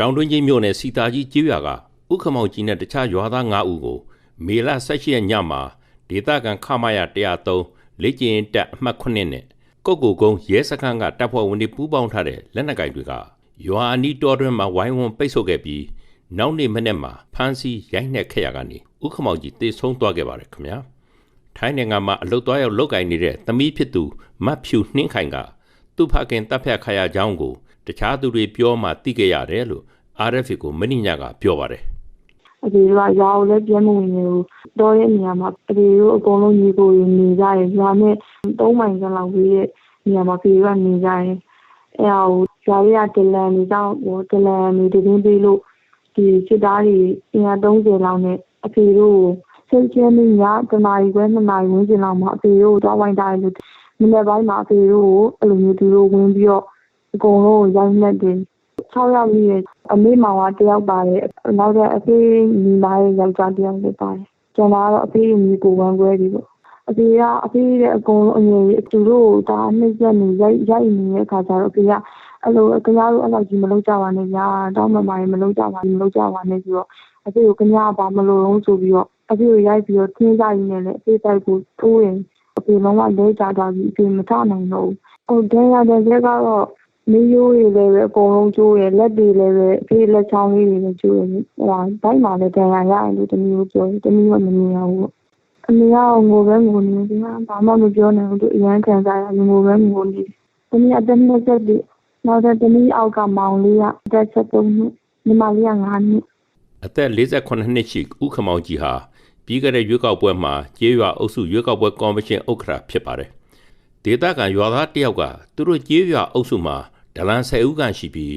တောင်တွင်းကြီးမြို့နယ်စီတာကြီးကျေးရွာကဥက္ကမောင်ကြီးနဲ့တခြားရွာသား9ဦးကိုမေလ18ရက်ညမှာဒေသခံခမရ103လက်ကျင်တပ်အမှတ်9နဲ့ကုတ်ကူကုန်းရဲစခန်းကတပ်ဖွဲ့ဝင်တွေပူးပေါင်းထားတဲ့လက်နက်ကိုင်တွေကရွာအနီးတော်တွင်မှာဝိုင်းဝန်းပိတ်ဆို့ခဲ့ပြီးနောက်နေ့မနေ့မှာဖမ်းဆီးရိုက်နှက်ခဲ့ရကနေဥက္ကမောင်ကြီးတေဆုံးသွားခဲ့ပါတယ်ခင်ဗျာထိုင်းနိုင်ငံမှာအလုတ်သွားရောက်လုတ်ကင်နေတဲ့သမီးဖြစ်သူမတ်ဖြူနှင်းခိုင်ကသူ့ဖခင်တပ်ဖြတ်ခရကြောင်းကို တခြားသူတွေပြောမှသိခဲ့ရတယ်လို့ RFA ကိုမင်းညကပြောပါတယ်အဒီကရွာကိုလည်းပြန်မဝင်ဘူးတော့ရဲ့နေရာမှာအဒီတို့အကုန်လုံးညီကိုနေကြတယ်ရွာနဲ့၃မိုင်ကျော်လောက်ဝေးတဲ့နေရာမှာပြေကနေကြတယ်အဲဟိုရွာရတလန်နေကြောင်းဟိုတလန်နေတည်င်းပေးလို့ဒီစစ်သားတွေအင်အား30လောက်နဲ့အဖေတို့ဆက်ကျင်းနေညတနာရီခွဲ2နာရီဝန်းကျင်လောက်မှာအဖေတို့တော့ဝိုင်းတာလို့မနေ့ပိုင်းမှာအဖေတို့ကိုအဲ့လိုမျိုးသူတို့ဝင်ပြီးတော့ အကုန်လုံးရိုက်နှက်တယ်6ယောက်ကြီးရဲ့အမေမောင်ကတယောက်ပါတယ်နောက်တဲ့အဖေညီမရဲ့ယောက်ျားတယောက်လည်းပါတယ်ကျန်တာကတော့အဖေညီကိုဝမ်းခွဲပြီပေါ့အဖေကအဖေရဲ့အကုန်လုံးအငယ်သူတို့ဒါနှိမ့်ဆက်နေရိုက်ရိုက်နေတဲ့အခါကျတော့အဖေကအဲ့လိုခင်ဗျားတို့အဲ့လောက်ကြီးမလုပ်ကြပါနဲ့ညာတောင်းမမာရင်မလုပ်ကြပါနဲ့မလုပ်ကြပါနဲ့ဆိုတော့အဖေကိုခင်ဗျားဘာမလို့လုံးဆိုပြီးတော့အဖေကိုရိုက်ပြီးတော့ထင်းကြရင်းနဲ့လည်းအဖေတိုက်ကိုထိုးရင်အဖေလုံးဝလဲကြသွားပြီးအဖေမထနိုင်တော့ဘူးဟိုဒဏ်ရာတဲ့ချက်ကတော့ မီးရိုးတွေလည်းပဲအကုန်လုံးကျိုးရယ်လက်တွေလည်းပဲအဖေလက်ချောင်းလေးတွေလည်းကျိုးရယ်ဟိုဟာဘိုက်မှာလည်းဒဏ်ရာရရင်လို့တမျိုးပြောတယ်တမျိုးကမမြင်ရဘူးအမေကငိုပဲငိုနေတယ်ဘာမှမပြောနိုင်ဘူးသူအရန်ခံစားရငိုပဲငိုနေတယ်တမီးအသက်20ပြည့်နောက်တဲ့တမီးအောက်ကမောင်လေးကအသက်73နှစ်ညီမလေးက9နှစ်အသက်48နှစ်ရှိဥက္ကမောင်ကြီးဟာပြီးခဲ့တဲ့ရွေးကောက်ပွဲမှာကျေးရွာအုပ်စုရွေးကောက်ပွဲကော်မရှင်ဥက္ကဋ္ဌဖြစ်ပါတယ်ဒေသခံရွာသားတယောက်ကသူတို့ကျေးရွာအုပ်စုမှာ ဒလန်10ဦးခန့်ရှိပြီး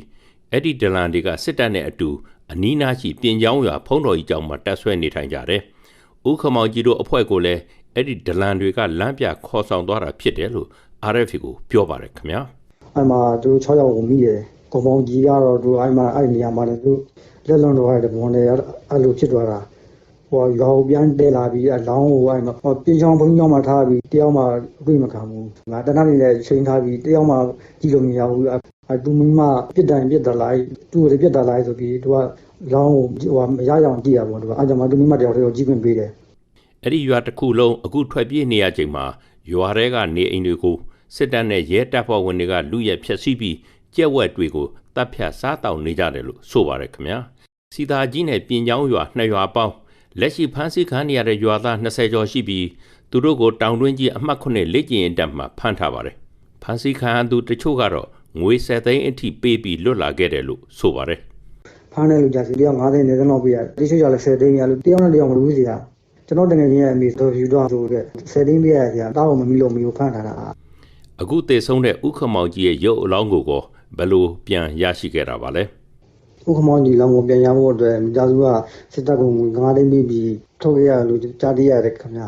အဲ့ဒီဒလန်တွေကစစ်တပ်နဲ့အတူအနီးနားရှိပြင်ကျောင်းရွာဖုံးတော်ကြီးကျောင်းမှာတက်ဆွဲနေထိုင်ကြတယ်။ဦးခမောင်ကြီးတို့အဖွဲ့ကိုလည်းအဲ့ဒီဒလန်တွေကလမ်းပြခေါ်ဆောင်သွားတာဖြစ်တယ်လို့ RFA ကိုပြောပါတယ်ခင်ဗျာ။အဲ့မှာသူ6ယောက်ကိုမိတယ်။ကိုမောင်ကြီးကတော့သူအဲ့မှာအဲ့နေရာမှာလည်းသူလက်လွန်တော့တဲ့ဘုံနဲ့အဲ့လိုဖြစ်သွားတာ။ ဟိုရွာကိုပြန်တဲလာပြီးအလောင်းကိုအဲ့မှာပြင်ချောင်းဘုံကျောင်းမှာထားပြီးတယောက်မှအတွေ့မခံဘူး။ငါတနက်နေ့လည်းချိန်ထားပြီးတယောက်မှကြည့်လို့မရဘူးအဲသူမိမပြစ်တိုင်ပြစ်တလိုက်သူ့ကိုပြစ်တလိုက်ဆိုပြီးသူကလောင်းကိုဟိုမရရအောင်ကြည့်ရပါဘူးသူကအဲကြောင့်မှသူမိမတယောက်တည်းကိုကြည့်ခွင့်ပေးတယ်အဲ့ဒီရွာတစ်ခုလုံးအခုထွက်ပြေးနေရချိန်မှာရွာထဲကနေအိမ်တွေကိုစစ်တပ်နဲ့ရဲတပ်ဖွဲ့ဝင်တွေကလူရဲဖျက်ဆီးပြီးကြက်ဝက်တွေကိုတပ်ဖြတ်စားတောင်းနေကြတယ်လို့ဆိုပါတယ်ခင်ဗျာစီသာကြီးနဲ့ပြင်ကျောင်းရွာနှစ်ရွာပေါင်း လက်ရှိဖမ်းဆီးခံရတဲ့ရွာသား20ကျော်ရှိပြီးသူတို့ကိုတောင်တွင်းကြီးအမှတ်9လက်ကျင်တပ်မှဖမ်းထားပါတယ်ဖမ်းဆီးခံရသူတချို့ကတော့ငွေ7သိန်းအထိပေးပြီးလွတ်လာခဲ့တယ်လို့ဆိုပါတယ်ဖမ်းတဲ့လူကြစီတယောက်9သိန်းနဲ့တော့ပေးရတယ်တချို့ကြလည်း10သိန်းရလို့တယောက်နဲ့တယောက်မလို့စီရကျွန်တော်တကယ်ချင်းရဲ့အမေဆိုယူတော့ဆိုတဲ့10သိန်းပေးရစီတားကိုမမီလို့မီကိုဖမ်းထားတာအခုတည်ဆုံးတဲ့ဥက္ကမောင်ကြီးရဲ့ရုပ်အလောင်းကိုကောဘယ်လိုပြန်ရရှိခဲ့တာပါလဲ ဥက္ကမောင်ကြီးလောင်းကိုပြန်ရဖို့အတွက်မိသားစုကစစ်တပ်ကငွေ9သိန်းပေးပြီးထုတ်ရလို့ကြားသိရတယ်ခင်ဗျာ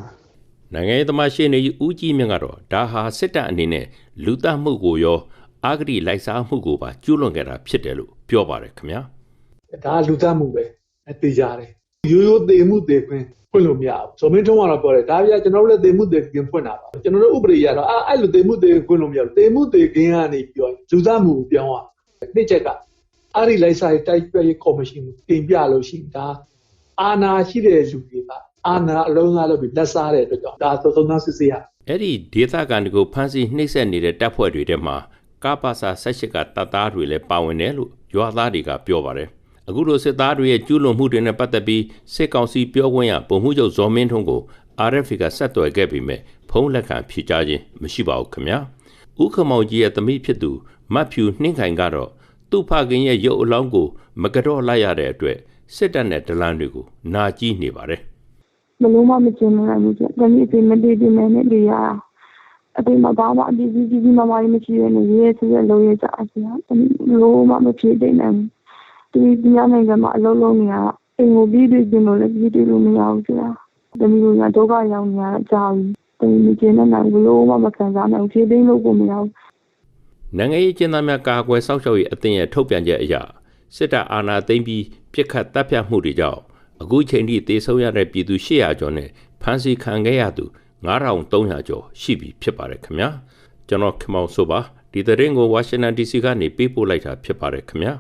နိုင်ငံရေးသမားရှေ့နေဦးကြီးမြင့်ကတော့ဒါဟာစစ်တပ်အနေနဲ့လူသတ်မှုကိုရောအာဂတိလိုက်စားမှုကိုပါကျူးလွန်ခဲ့တာဖြစ်တယ်လို့ပြောပါတယ်ခင်ဗျာဒါလူသတ်မှုပဲအသေးကြတယ်ရိုးရိုးသေမှုသေခွင့်ဖွင့်လို့မရဘူးဆိုမင်းထုံးကတော့ပြောတယ်ဒါပြကျွန်တော်တို့လည်းသေမှုသေခွင့်ဖွင့်တာပါကျွန်တော်တို့ဥပဒေရတော့အဲ့လိုသေမှုသေခွင့်လို့မရဘူးသေမှုသေခွင့်ကနေပြောလူသတ်မှုကိုပြောင်းသွားနှစ်ချက်က အာဂတိလိုက်စားတိုက်ပြရေးကော်မရှင်ကိုတင်ပြလို့ရှိရင်ဒါအာဏာရှိတဲ့လူတွေကအာဏာအလုံးသားလုပ်ပြီးလက်စားတဲ့အတွက်ကြောင့်ဒါသုံးသပ်စစ်ဆေးရအဲ့ဒီဒေသခံတွေကိုဖမ်းဆီးနှိပ်စက်နေတဲ့တပ်ဖွဲ့တွေထဲမှာကပါစာဆက်ရှိကတပ်သားတွေလည်းပါဝင်တယ်လို့ရွာသားတွေကပြောပါတယ်အခုလိုစစ်သားတွေရဲ့ကျူးလွန်မှုတွေနဲ့ပတ်သက်ပြီးစစ်ကောင်စီပြောခွင့်ရပုံမှုချုပ်ဇော်မင်းထွန်းကို RFA ကဆက်သွယ်ခဲ့ပြီးမြဲဖုံးလက်ခံဖြေကြားခြင်းမရှိပါဘူးခင်ဗျာဥက္ကမောင်ကြီးရဲ့သမီးဖြစ်သူမတ်ဖြူနှင်းခိုင်ကတော့ သူ့ဖခင်ရဲ့ရုပ်အလောင်းကိုမကြော့လိုက်ရတဲ့အတွက်စစ်တပ်နဲ့ဒလန်တွေကိုနာကြည့်နေပါတယ်ဘလို့မှမကျင်နိုင်ဘူးကျ။တမီးအဖေမတည်တည်နဲ့နေရတာ။အဖေမှာဘာမှအပြစ်ကြီးကြီးမားမားကြီးမရှိဘဲနဲ့ရဲရဲဆေးဆေးလုပ်ရကြအဖေက။တမီးဘလို့မှမဖြစ်သိနိုင်ဘူး။တမီးဒီနိုင်ငံမှာအလုပ်လုပ်နေရတာအိမ်ကိုပြီးတွေ့ချင်လို့လည်းပြီးတွေ့လို့မရဘူးကျ။တမီးတို့ကဒုက္ခရောက်နေရတာကြာပြီ။တမီးမကျင်နိုင်ဘူးဘလို့မှမခံစားနိုင်ဘူးဖြစ်သိလို့ကိုမရဘူး။ နိုင်ငံရေးကျင်းသားများကာကွယ်စောင့်ရှောက်ရေးအသင်းရဲ့ထုတ်ပြန်ချက်အရစစ်တပ်အာဏာသိမ်းပြီးပြစ်ခတ်တပ်ဖြတ်မှုတွေကြောင့်အခုချိန်ထိသေဆုံးရတဲ့ပြည်သူ800ကျော်နဲ့ဖမ်းဆီးခံခဲ့ရသူ9300ကျော်ရှိပြီဖြစ်ပါတယ်ခင်ဗျာကျွန်တော်ခမောင်ဆိုပါဒီသတင်းကိုဝါရှင်တန် DC ကနေပေးပို့လိုက်တာဖြစ်ပါတယ်ခင်ဗျာ